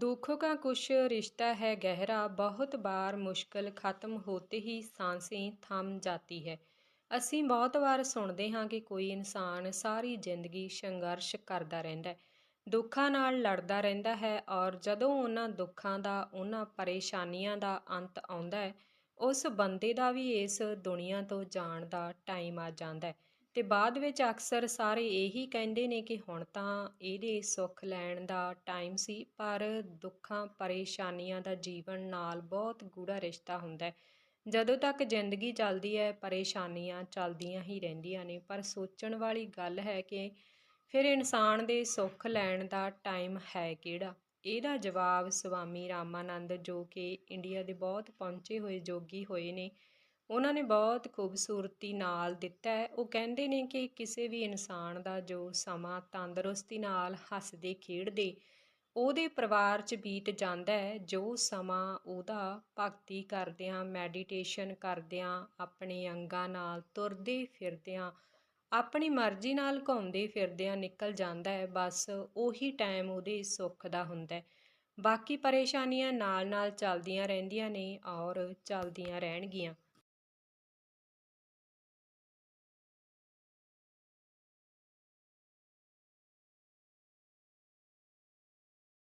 ਦੁੱਖ ਕਾ ਕੁਛ ਰਿਸ਼ਤਾ ਹੈ ਗਹਿਰਾ, ਬਹੁਤ बार ਮੁਸ਼ਕਲ ਖਤਮ ਹੋਤੇ ਹੀ ਸਾਂਸੇ ਥੰਮ ਜਾਤੀ ਹੈ। ਅਸੀਂ ਬਹੁਤ ਵਾਰ ਸੁਣਦੇ ਹਾਂ ਕਿ ਕੋਈ ਇਨਸਾਨ ਸਾਰੀ ਜ਼ਿੰਦਗੀ ਸੰਘਰਸ਼ ਕਰਦਾ ਰਹਿੰਦਾ ਹੈ, ਦੁੱਖਾਂ ਨਾਲ ਲੜਦਾ ਰਹਿੰਦਾ ਹੈ ਔਰ ਜਦੋਂ ਉਹਨਾਂ ਦੁੱਖਾਂ ਦਾ, ਉਹਨਾਂ ਪਰੇਸ਼ਾਨੀਆਂ ਦਾ ਅੰਤ ਆਉਂਦਾ ਹੈ, ਉਸ ਬੰਦੇ ਦਾ ਵੀ ਇਸ ਦੁਨੀਆ ਤੋਂ ਜਾਣ ਦਾ ਟਾਈਮ ਆ ਜਾਂਦਾ ਹੈ। ਤੇ ਬਾਅਦ ਵਿੱਚ ਅਕਸਰ ਸਾਰੇ ਇਹੀ ਕਹਿੰਦੇ ਨੇ ਕਿ ਹੁਣ ਤਾਂ ਇਹਦੇ ਸੁੱਖ ਲੈਣ ਦਾ ਟਾਈਮ ਸੀ, ਪਰ ਦੁੱਖਾਂ, ਪਰੇਸ਼ਾਨੀਆਂ ਦਾ ਜੀਵਨ ਨਾਲ ਬਹੁਤ ਗੂੜਾ ਰਿਸ਼ਤਾ ਹੁੰਦਾ ਹੈ। ਜਦੋਂ ਤੱਕ ਜ਼ਿੰਦਗੀ ਚੱਲਦੀ ਹੈ, ਪਰੇਸ਼ਾਨੀਆਂ ਚੱਲਦੀਆਂ ਹੀ ਰਹਿੰਦੀਆਂ ਨੇ, ਪਰ ਸੋਚਣ ਵਾਲੀ ਗੱਲ ਹੈ ਕਿ ਫਿਰ ਇਨਸਾਨ ਦੇ ਸੁੱਖ ਲੈਣ ਦਾ ਟਾਈਮ ਹੈ ਕਿਹੜਾ? ਇਹਦਾ ਜਵਾਬ ਸਵਾਮੀ ਰਾਮਾਨੰਦ ਜੋ ਕਿ ਇੰਡੀਆ ਦੇ ਬਹੁਤ ਪਹੁੰਚੇ ਹੋਏ, ਜੋਗੀ ਹੋਏ ਨੇ ਉਹਨਾਂ ਨੇ ਬਹੁਤ ਖੂਬਸੂਰਤੀ ਨਾਲ ਦਿੱਤਾ ਹੈ। ਉਹ ਕਹਿੰਦੇ ਨੇ ਕਿ ਕਿਸੇ ਵੀ ਇਨਸਾਨ ਦਾ ਜੋ ਸਮਾਂ ਤੰਦਰੁਸਤੀ ਨਾਲ ਹੱਸਦੇ, ਖੇਡਦੇ, ਉਹਦੇ ਪਰਿਵਾਰ 'ਚ ਬੀਤ ਜਾਂਦਾ ਹੈ, ਜੋ ਸਮਾਂ ਉਹਦਾ ਭਗਤੀ ਕਰਦਿਆਂ ਮੈਡੀਟੇਸ਼ਨ ਕਰਦਿਆਂ, ਆਪਣੇ ਅੰਗਾਂ ਨਾਲ ਤੁਰਦੇ ਫਿਰਦਿਆਂ, ਆਪਣੀ ਮਰਜ਼ੀ ਨਾਲ ਘੁੰਮਦੇ ਫਿਰਦਿਆਂ ਨਿਕਲ ਜਾਂਦਾ ਹੈ। ਬਸ ਉਹੀ ਟਾਈਮ ਉਹਦੇ ਸੁੱਖ ਦਾ ਹੁੰਦਾ ਹੈ। ਬਾਕੀ ਪਰੇਸ਼ਾਨੀਆਂ ਨਾਲ ਨਾਲ ਚੱਲਦੀਆਂ ਰਹਿੰਦੀਆਂ ਨੇ ਔਰ ਚੱਲਦੀਆਂ ਰਹਿਣਗੀਆਂ।